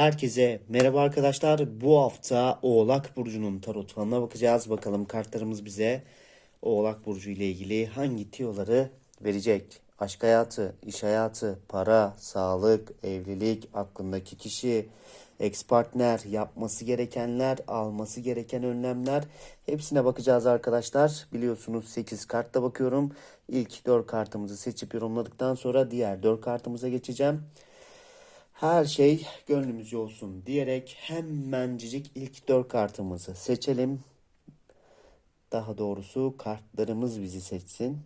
Herkese merhaba arkadaşlar. Bu hafta Oğlak Burcu'nun tarot falına bakacağız. Bakalım kartlarımız bize Oğlak Burcu ile ilgili hangi tiyoları verecek? Aşk hayatı, iş hayatı, para, sağlık, evlilik, aklındaki kişi, ex partner, yapması gerekenler, alması gereken önlemler hepsine bakacağız arkadaşlar. Biliyorsunuz 8 kartta bakıyorum. İlk 4 kartımızı seçip yorumladıktan sonra diğer 4 kartımıza geçeceğim. Her şey gönlümüzce olsun diyerek hemencik ilk dört kartımızı seçelim. Daha doğrusu kartlarımız bizi seçsin.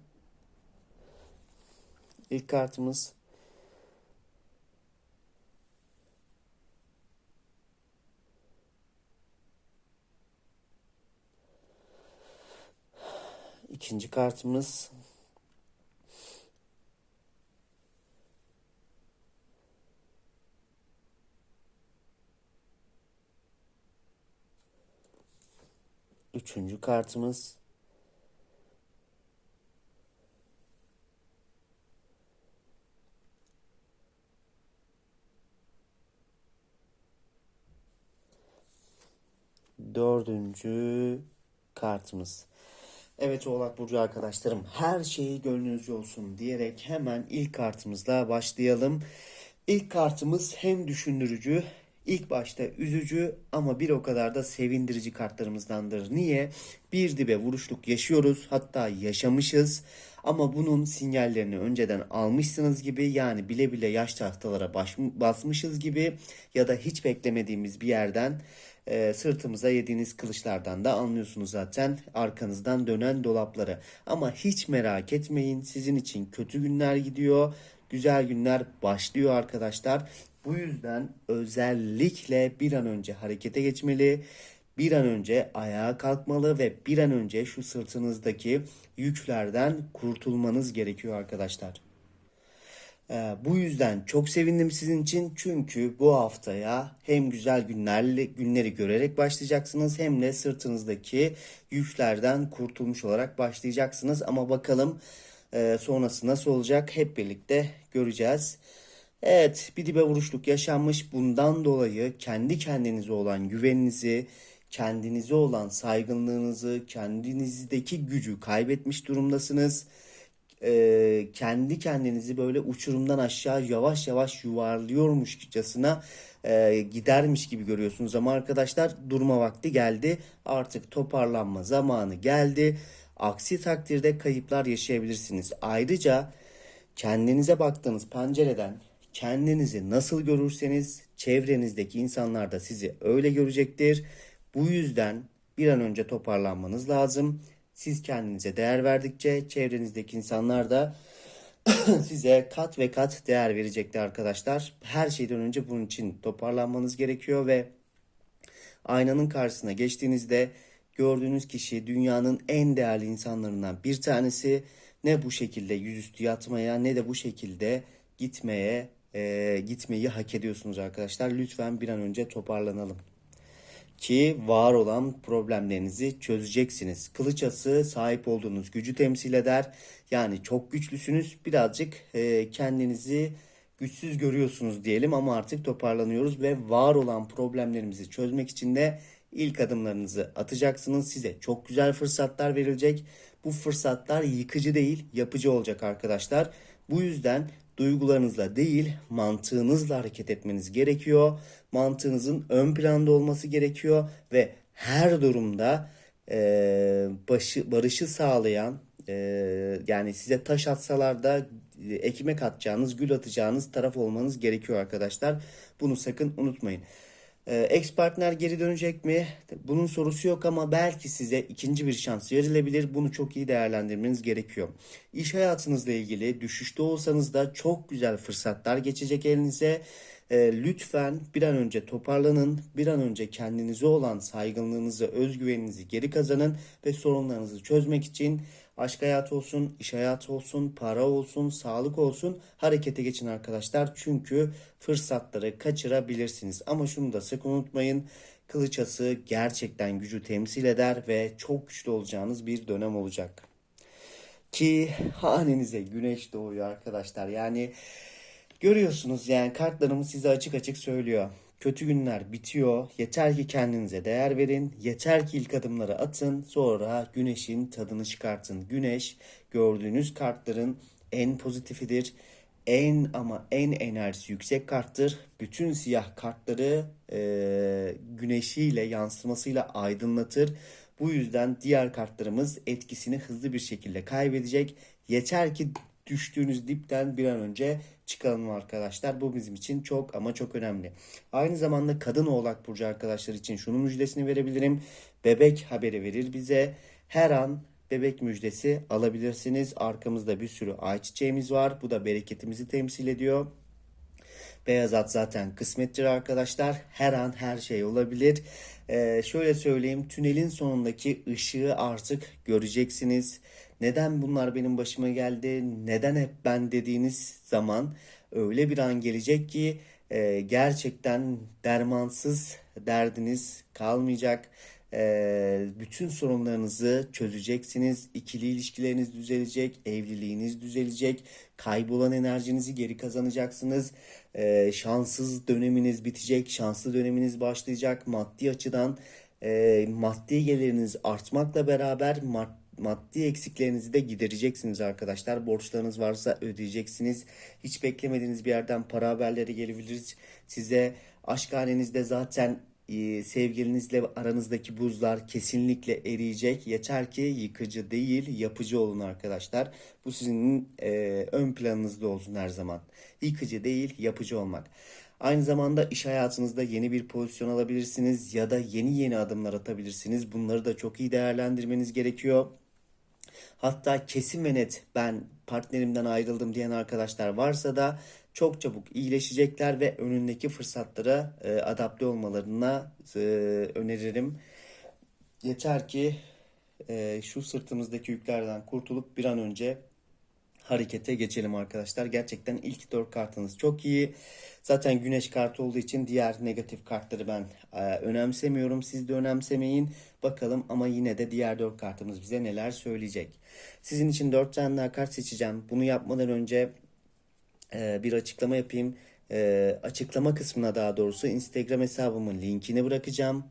İlk kartımız ikinci kartımız Üçüncü kartımız. Dördüncü kartımız. Evet Oğlak Burcu arkadaşlarım her şeyi gönlünüzce olsun diyerek hemen ilk kartımızla başlayalım. İlk kartımız hem düşündürücü ilk başta üzücü ama bir o kadar da sevindirici kartlarımızdandır. Niye? Bir dibe vuruşluk yaşıyoruz hatta yaşamışız ama bunun sinyallerini önceden almışsınız gibi yani bile bile yaş tahtalara baş, basmışız gibi ya da hiç beklemediğimiz bir yerden e, sırtımıza yediğiniz kılıçlardan da anlıyorsunuz zaten arkanızdan dönen dolapları. Ama hiç merak etmeyin sizin için kötü günler gidiyor. Güzel günler başlıyor arkadaşlar. Bu yüzden özellikle bir an önce harekete geçmeli, bir an önce ayağa kalkmalı ve bir an önce şu sırtınızdaki yüklerden kurtulmanız gerekiyor arkadaşlar. Ee, bu yüzden çok sevindim sizin için çünkü bu haftaya hem güzel günlerle günleri görerek başlayacaksınız hem de sırtınızdaki yüklerden kurtulmuş olarak başlayacaksınız. Ama bakalım e, sonrası nasıl olacak hep birlikte göreceğiz. Evet bir dibe vuruşluk yaşanmış. Bundan dolayı kendi kendinize olan güveninizi, kendinize olan saygınlığınızı, kendinizdeki gücü kaybetmiş durumdasınız. Ee, kendi kendinizi böyle uçurumdan aşağı yavaş yavaş yuvarlıyormuşçasına e, gidermiş gibi görüyorsunuz. Ama arkadaşlar durma vakti geldi. Artık toparlanma zamanı geldi. Aksi takdirde kayıplar yaşayabilirsiniz. Ayrıca kendinize baktığınız pencereden kendinizi nasıl görürseniz çevrenizdeki insanlar da sizi öyle görecektir. Bu yüzden bir an önce toparlanmanız lazım. Siz kendinize değer verdikçe çevrenizdeki insanlar da size kat ve kat değer verecektir arkadaşlar. Her şeyden önce bunun için toparlanmanız gerekiyor ve aynanın karşısına geçtiğinizde gördüğünüz kişi dünyanın en değerli insanlarından bir tanesi. Ne bu şekilde yüzüstü yatmaya ne de bu şekilde gitmeye e, gitmeyi hak ediyorsunuz arkadaşlar. Lütfen bir an önce toparlanalım. Ki var olan problemlerinizi çözeceksiniz. Kılıç sahip olduğunuz gücü temsil eder. Yani çok güçlüsünüz. Birazcık e, kendinizi güçsüz görüyorsunuz diyelim ama artık toparlanıyoruz ve var olan problemlerimizi çözmek için de ilk adımlarınızı atacaksınız. Size çok güzel fırsatlar verilecek. Bu fırsatlar yıkıcı değil, yapıcı olacak arkadaşlar. Bu yüzden duygularınızla değil mantığınızla hareket etmeniz gerekiyor. Mantığınızın ön planda olması gerekiyor ve her durumda e, başı, barışı sağlayan e, yani size taş atsalar da e, ekmek atacağınız, gül atacağınız taraf olmanız gerekiyor arkadaşlar. Bunu sakın unutmayın. Ee, ex partner geri dönecek mi? Bunun sorusu yok ama belki size ikinci bir şans verilebilir. Bunu çok iyi değerlendirmeniz gerekiyor. İş hayatınızla ilgili düşüşte olsanız da çok güzel fırsatlar geçecek elinize. Ee, lütfen bir an önce toparlanın. Bir an önce kendinize olan saygınlığınızı, özgüveninizi geri kazanın ve sorunlarınızı çözmek için aşk hayatı olsun, iş hayatı olsun, para olsun, sağlık olsun harekete geçin arkadaşlar. Çünkü fırsatları kaçırabilirsiniz. Ama şunu da sakın unutmayın. Kılıçası gerçekten gücü temsil eder ve çok güçlü olacağınız bir dönem olacak. Ki hanenize güneş doğuyor arkadaşlar. Yani görüyorsunuz yani kartlarımız size açık açık söylüyor. Kötü günler bitiyor. Yeter ki kendinize değer verin. Yeter ki ilk adımları atın. Sonra güneşin tadını çıkartın. Güneş gördüğünüz kartların en pozitifidir. En ama en enerjisi yüksek karttır. Bütün siyah kartları e, güneşiyle yansımasıyla aydınlatır. Bu yüzden diğer kartlarımız etkisini hızlı bir şekilde kaybedecek. Yeter ki düştüğünüz dipten bir an önce çıkalım arkadaşlar. Bu bizim için çok ama çok önemli. Aynı zamanda kadın oğlak burcu arkadaşlar için şunun müjdesini verebilirim. Bebek haberi verir bize. Her an bebek müjdesi alabilirsiniz. Arkamızda bir sürü ayçiçeğimiz var. Bu da bereketimizi temsil ediyor. Beyaz at zaten kısmettir arkadaşlar. Her an her şey olabilir. Ee, şöyle söyleyeyim tünelin sonundaki ışığı artık göreceksiniz. Neden bunlar benim başıma geldi? Neden hep ben dediğiniz zaman öyle bir an gelecek ki e, gerçekten dermansız derdiniz kalmayacak. E, bütün sorunlarınızı çözeceksiniz. İkili ilişkileriniz düzelecek, evliliğiniz düzelecek, kaybolan enerjinizi geri kazanacaksınız. E, şanssız döneminiz bitecek, şanslı döneminiz başlayacak. Maddi açıdan e, maddi geliriniz artmakla beraber mad- maddi eksiklerinizi de gidereceksiniz arkadaşlar. Borçlarınız varsa ödeyeceksiniz. Hiç beklemediğiniz bir yerden para haberleri gelebilir. Size aşk hanenizde zaten e, sevgilinizle aranızdaki buzlar kesinlikle eriyecek. Yeter ki yıkıcı değil, yapıcı olun arkadaşlar. Bu sizin e, ön planınızda olsun her zaman. Yıkıcı değil, yapıcı olmak. Aynı zamanda iş hayatınızda yeni bir pozisyon alabilirsiniz ya da yeni yeni adımlar atabilirsiniz. Bunları da çok iyi değerlendirmeniz gerekiyor. Hatta kesin ve net ben partnerimden ayrıldım diyen arkadaşlar varsa da çok çabuk iyileşecekler ve önündeki fırsatlara e, adapte olmalarına e, öneririm. Yeter ki e, şu sırtımızdaki yüklerden kurtulup bir an önce harekete geçelim arkadaşlar. Gerçekten ilk dört kartınız çok iyi. Zaten güneş kartı olduğu için diğer negatif kartları ben e, önemsemiyorum. Siz de önemsemeyin. Bakalım ama yine de diğer dört kartımız bize neler söyleyecek. Sizin için dört tane daha kart seçeceğim. Bunu yapmadan önce e, bir açıklama yapayım. E, açıklama kısmına daha doğrusu Instagram hesabımın linkini bırakacağım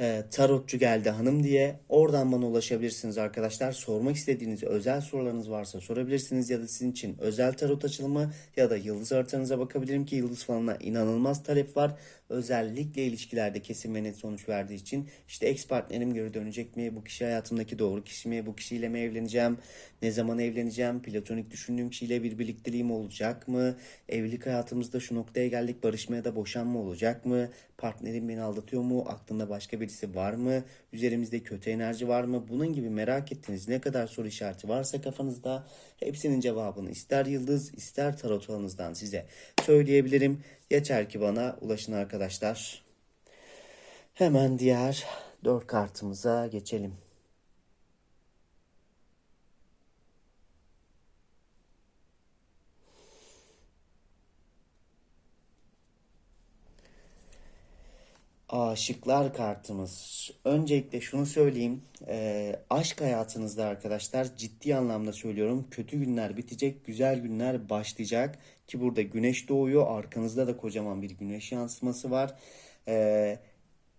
e, tarotçu geldi hanım diye oradan bana ulaşabilirsiniz arkadaşlar. Sormak istediğiniz özel sorularınız varsa sorabilirsiniz ya da sizin için özel tarot açılımı ya da yıldız haritanıza bakabilirim ki yıldız falına inanılmaz talep var. Özellikle ilişkilerde kesin ve net sonuç verdiği için işte ex partnerim geri dönecek mi? Bu kişi hayatımdaki doğru kişi mi? Bu kişiyle mi evleneceğim? Ne zaman evleneceğim? Platonik düşündüğüm kişiyle bir birlikteliğim olacak mı? Evlilik hayatımızda şu noktaya geldik barışmaya da boşanma olacak mı? Partnerim beni aldatıyor mu? Aklında başka birisi var mı? Üzerimizde kötü enerji var mı? Bunun gibi merak ettiğiniz ne kadar soru işareti varsa kafanızda hepsinin cevabını ister yıldız ister tarot falanızdan size söyleyebilirim. Yeter ki bana ulaşın arkadaşlar. Hemen diğer dört kartımıza geçelim. Aşıklar kartımız. Öncelikle şunu söyleyeyim. Eee, aşk hayatınızda arkadaşlar ciddi anlamda söylüyorum. Kötü günler bitecek, güzel günler başlayacak. Ki burada güneş doğuyor. Arkanızda da kocaman bir güneş yansıması var. Eee,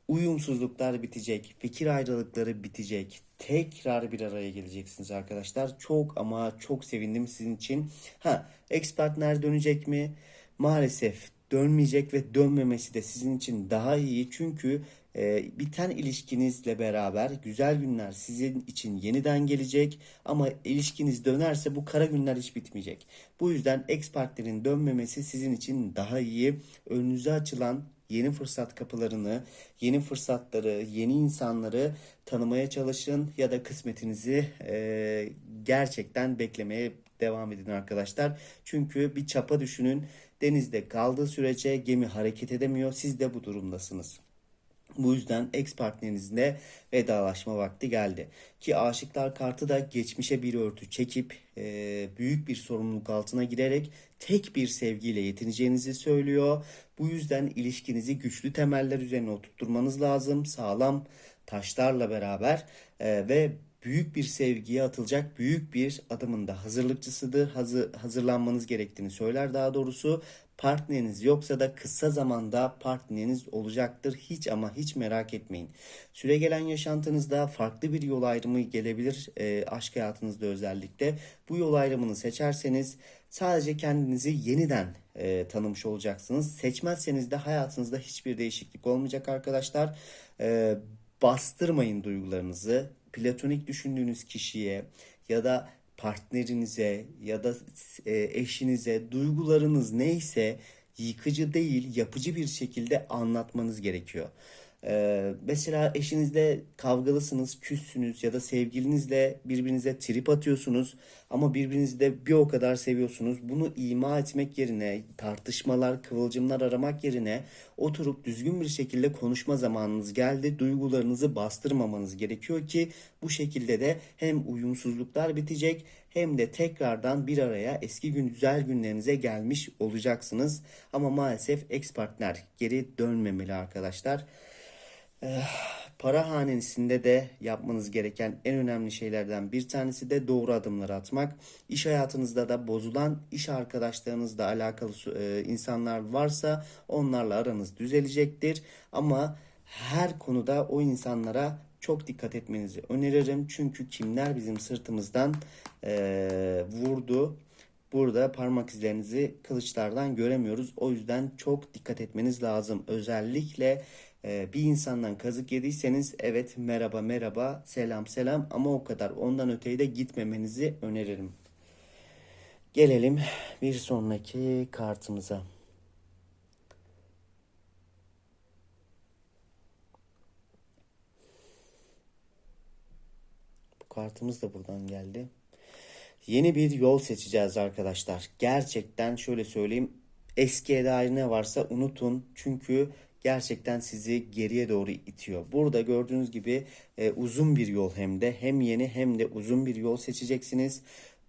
uyumsuzluklar bitecek. Fikir ayrılıkları bitecek. Tekrar bir araya geleceksiniz arkadaşlar. Çok ama çok sevindim sizin için. Ha, ex partner dönecek mi? Maalesef dönmeyecek ve dönmemesi de sizin için daha iyi. Çünkü e, biten ilişkinizle beraber güzel günler sizin için yeniden gelecek. Ama ilişkiniz dönerse bu kara günler hiç bitmeyecek. Bu yüzden ex partnerin dönmemesi sizin için daha iyi. Önünüze açılan yeni fırsat kapılarını, yeni fırsatları, yeni insanları tanımaya çalışın ya da kısmetinizi e, gerçekten beklemeye devam edin arkadaşlar. Çünkü bir çapa düşünün. Denizde kaldığı sürece gemi hareket edemiyor. Siz de bu durumdasınız. Bu yüzden ex partnerinizle vedalaşma vakti geldi. Ki aşıklar kartı da geçmişe bir örtü çekip e, büyük bir sorumluluk altına girerek tek bir sevgiyle yetineceğinizi söylüyor. Bu yüzden ilişkinizi güçlü temeller üzerine oturtturmanız lazım. Sağlam taşlarla beraber e, ve büyük bir sevgiye atılacak büyük bir adımın da hazırlıkçısıdır. Hazır, hazırlanmanız gerektiğini söyler daha doğrusu. Partneriniz yoksa da kısa zamanda partneriniz olacaktır. Hiç ama hiç merak etmeyin. Süre gelen yaşantınızda farklı bir yol ayrımı gelebilir. E, aşk hayatınızda özellikle. Bu yol ayrımını seçerseniz sadece kendinizi yeniden e, tanımış olacaksınız. Seçmezseniz de hayatınızda hiçbir değişiklik olmayacak arkadaşlar. E, bastırmayın duygularınızı. Platonik düşündüğünüz kişiye ya da partnerinize ya da e, eşinize duygularınız neyse yıkıcı değil yapıcı bir şekilde anlatmanız gerekiyor. Ee, mesela eşinizle kavgalısınız, küssünüz ya da sevgilinizle birbirinize trip atıyorsunuz ama birbirinizi de bir o kadar seviyorsunuz. Bunu ima etmek yerine, tartışmalar, kıvılcımlar aramak yerine oturup düzgün bir şekilde konuşma zamanınız geldi. Duygularınızı bastırmamanız gerekiyor ki bu şekilde de hem uyumsuzluklar bitecek hem de tekrardan bir araya eski gün güzel günlerinize gelmiş olacaksınız. Ama maalesef ex partner geri dönmemeli arkadaşlar. Eh, para hanesinde de yapmanız gereken en önemli şeylerden bir tanesi de doğru adımları atmak. İş hayatınızda da bozulan iş arkadaşlarınızla alakalı e, insanlar varsa onlarla aranız düzelecektir. Ama her konuda o insanlara çok dikkat etmenizi öneririm. Çünkü kimler bizim sırtımızdan e, vurdu. Burada parmak izlerinizi kılıçlardan göremiyoruz. O yüzden çok dikkat etmeniz lazım. Özellikle bir insandan kazık yediyseniz evet merhaba merhaba selam selam ama o kadar ondan öteye de gitmemenizi öneririm. Gelelim bir sonraki kartımıza. Bu kartımız da buradan geldi. Yeni bir yol seçeceğiz arkadaşlar. Gerçekten şöyle söyleyeyim. Eskiye dair ne varsa unutun. Çünkü gerçekten sizi geriye doğru itiyor. Burada gördüğünüz gibi e, uzun bir yol hem de hem yeni hem de uzun bir yol seçeceksiniz.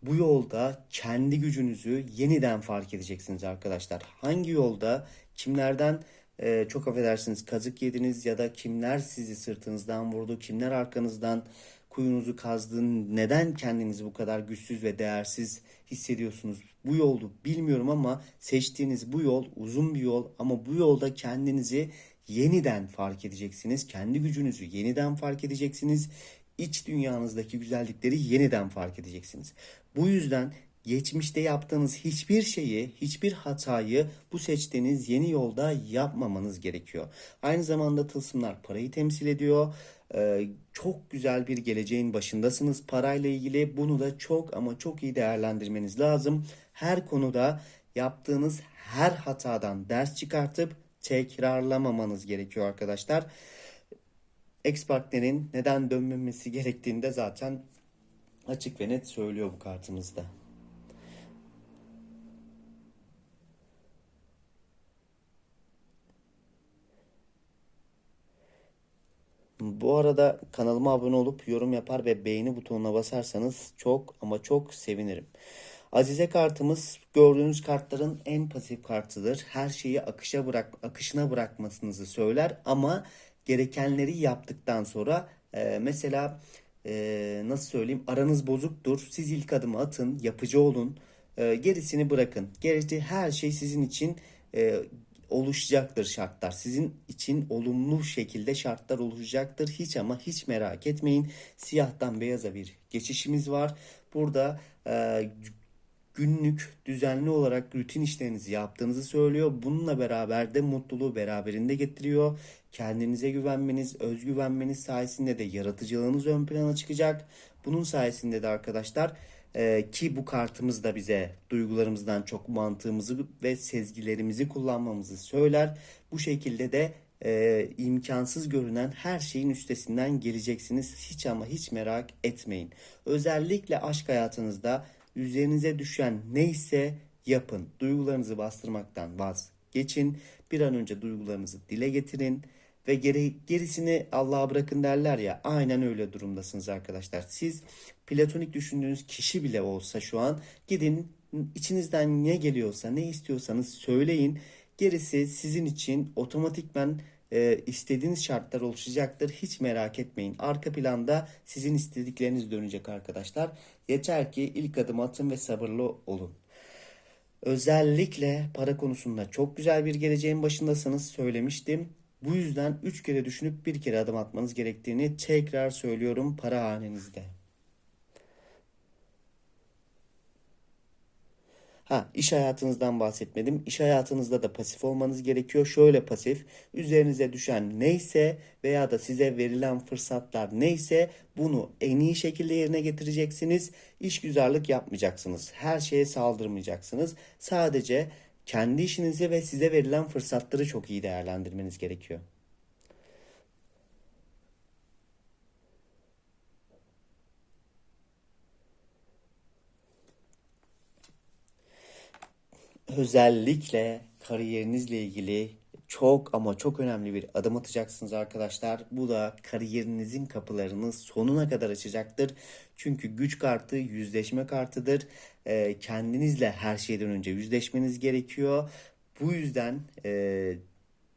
Bu yolda kendi gücünüzü yeniden fark edeceksiniz arkadaşlar. Hangi yolda kimlerden e, çok affedersiniz kazık yediniz ya da kimler sizi sırtınızdan vurdu, kimler arkanızdan kuyunuzu kazdı, neden kendinizi bu kadar güçsüz ve değersiz hissediyorsunuz? Bu yolu bilmiyorum ama seçtiğiniz bu yol uzun bir yol ama bu yolda kendinizi yeniden fark edeceksiniz. Kendi gücünüzü yeniden fark edeceksiniz. İç dünyanızdaki güzellikleri yeniden fark edeceksiniz. Bu yüzden geçmişte yaptığınız hiçbir şeyi, hiçbir hatayı bu seçtiğiniz yeni yolda yapmamanız gerekiyor. Aynı zamanda tılsımlar parayı temsil ediyor. Ee, çok güzel bir geleceğin başındasınız parayla ilgili. Bunu da çok ama çok iyi değerlendirmeniz lazım. Her konuda yaptığınız her hatadan ders çıkartıp tekrarlamamanız gerekiyor arkadaşlar. Ex partnerin neden dönmemesi gerektiğini de zaten açık ve net söylüyor bu kartımızda. Bu arada kanalıma abone olup yorum yapar ve beğeni butonuna basarsanız çok ama çok sevinirim. Azize kartımız gördüğünüz kartların en pasif kartıdır. Her şeyi akışa bırak akışına bırakmasınızı söyler ama gerekenleri yaptıktan sonra e, mesela e, nasıl söyleyeyim aranız bozuktur. Siz ilk adımı atın, yapıcı olun. E, gerisini bırakın. Gerisi her şey sizin için e, oluşacaktır şartlar. Sizin için olumlu şekilde şartlar oluşacaktır. Hiç ama hiç merak etmeyin. Siyahtan beyaza bir geçişimiz var. Burada e, günlük düzenli olarak rutin işlerinizi yaptığınızı söylüyor. Bununla beraber de mutluluğu beraberinde getiriyor. Kendinize güvenmeniz, özgüvenmeniz sayesinde de yaratıcılığınız ön plana çıkacak. Bunun sayesinde de arkadaşlar ee, ki bu kartımız da bize duygularımızdan çok mantığımızı ve sezgilerimizi kullanmamızı söyler. Bu şekilde de e, imkansız görünen her şeyin üstesinden geleceksiniz. Hiç ama hiç merak etmeyin. Özellikle aşk hayatınızda üzerinize düşen neyse yapın. Duygularınızı bastırmaktan vazgeçin. Bir an önce duygularınızı dile getirin ve geri, gerisini Allah'a bırakın derler ya aynen öyle durumdasınız arkadaşlar. Siz platonik düşündüğünüz kişi bile olsa şu an gidin içinizden ne geliyorsa ne istiyorsanız söyleyin. Gerisi sizin için otomatikmen e, istediğiniz şartlar oluşacaktır. Hiç merak etmeyin. Arka planda sizin istedikleriniz dönecek arkadaşlar. Yeter ki ilk adım atın ve sabırlı olun. Özellikle para konusunda çok güzel bir geleceğin başındasınız söylemiştim. Bu yüzden 3 kere düşünüp bir kere adım atmanız gerektiğini tekrar söylüyorum para hanenizde. Ha, iş hayatınızdan bahsetmedim. İş hayatınızda da pasif olmanız gerekiyor. Şöyle pasif, üzerinize düşen neyse veya da size verilen fırsatlar neyse bunu en iyi şekilde yerine getireceksiniz. İşgüzarlık yapmayacaksınız. Her şeye saldırmayacaksınız. Sadece kendi işinizi ve size verilen fırsatları çok iyi değerlendirmeniz gerekiyor. Özellikle kariyerinizle ilgili çok ama çok önemli bir adım atacaksınız arkadaşlar. Bu da kariyerinizin kapılarını sonuna kadar açacaktır. Çünkü güç kartı yüzleşme kartıdır. Ee, kendinizle her şeyden önce yüzleşmeniz gerekiyor. Bu yüzden e,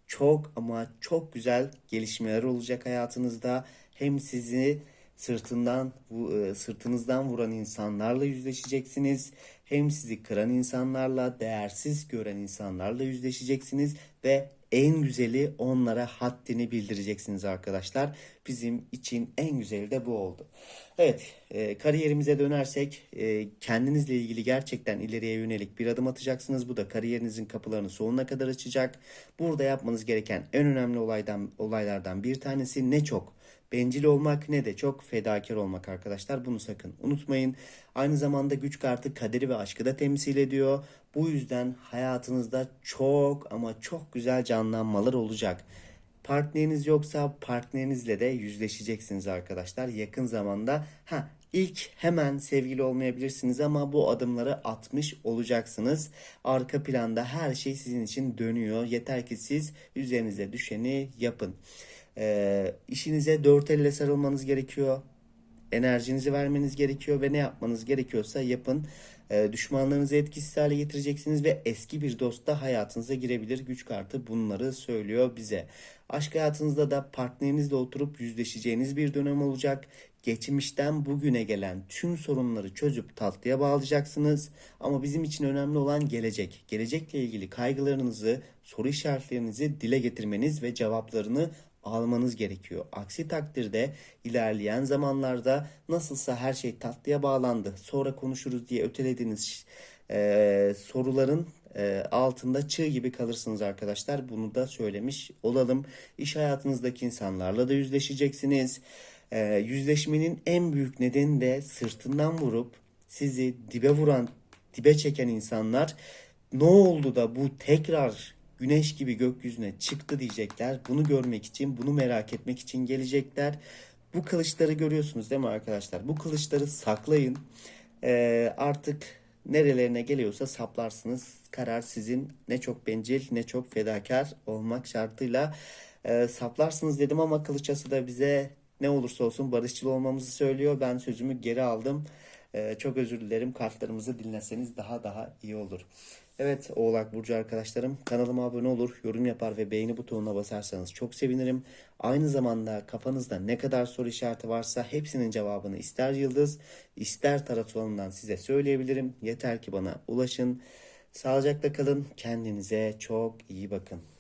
çok ama çok güzel gelişmeler olacak hayatınızda. Hem sizi sırtından e, sırtınızdan vuran insanlarla yüzleşeceksiniz. Hem sizi kıran insanlarla, değersiz gören insanlarla yüzleşeceksiniz ve en güzeli onlara haddini bildireceksiniz arkadaşlar. Bizim için en güzeli de bu oldu. Evet, e, kariyerimize dönersek e, kendinizle ilgili gerçekten ileriye yönelik bir adım atacaksınız. Bu da kariyerinizin kapılarını sonuna kadar açacak. Burada yapmanız gereken en önemli olaydan olaylardan bir tanesi ne çok bencil olmak ne de çok fedakar olmak arkadaşlar. Bunu sakın unutmayın. Aynı zamanda güç kartı kaderi ve aşkı da temsil ediyor. Bu yüzden hayatınızda çok ama çok güzel canlanmalar olacak. Partneriniz yoksa partnerinizle de yüzleşeceksiniz arkadaşlar yakın zamanda. Ha ilk hemen sevgili olmayabilirsiniz ama bu adımları atmış olacaksınız. Arka planda her şey sizin için dönüyor. Yeter ki siz üzerinize düşeni yapın. Ee, işinize dört elle sarılmanız gerekiyor. Enerjinizi vermeniz gerekiyor ve ne yapmanız gerekiyorsa yapın. Ee, düşmanlarınızı etkisiz hale getireceksiniz ve eski bir dost da hayatınıza girebilir. Güç kartı bunları söylüyor bize. Aşk hayatınızda da partnerinizle oturup yüzleşeceğiniz bir dönem olacak. Geçmişten bugüne gelen tüm sorunları çözüp tatlıya bağlayacaksınız. Ama bizim için önemli olan gelecek. Gelecekle ilgili kaygılarınızı, soru işaretlerinizi dile getirmeniz ve cevaplarını almanız gerekiyor. Aksi takdirde ilerleyen zamanlarda nasılsa her şey tatlıya bağlandı. Sonra konuşuruz diye ötelediğiniz e, soruların e, altında çığ gibi kalırsınız arkadaşlar. Bunu da söylemiş olalım. İş hayatınızdaki insanlarla da yüzleşeceksiniz. E, yüzleşmenin en büyük nedeni de sırtından vurup sizi dibe vuran, dibe çeken insanlar ne oldu da bu tekrar güneş gibi gökyüzüne çıktı diyecekler. Bunu görmek için, bunu merak etmek için gelecekler. Bu kılıçları görüyorsunuz değil mi arkadaşlar? Bu kılıçları saklayın. Ee, artık nerelerine geliyorsa saplarsınız. Karar sizin. Ne çok bencil ne çok fedakar olmak şartıyla e, saplarsınız dedim ama kılıçası da bize ne olursa olsun barışçıl olmamızı söylüyor. Ben sözümü geri aldım. Ee, çok özür dilerim. Kartlarımızı dinleseniz daha daha iyi olur. Evet Oğlak Burcu arkadaşlarım kanalıma abone olur, yorum yapar ve beğeni butonuna basarsanız çok sevinirim. Aynı zamanda kafanızda ne kadar soru işareti varsa hepsinin cevabını ister yıldız ister tarot size söyleyebilirim. Yeter ki bana ulaşın. Sağlıcakla kalın. Kendinize çok iyi bakın.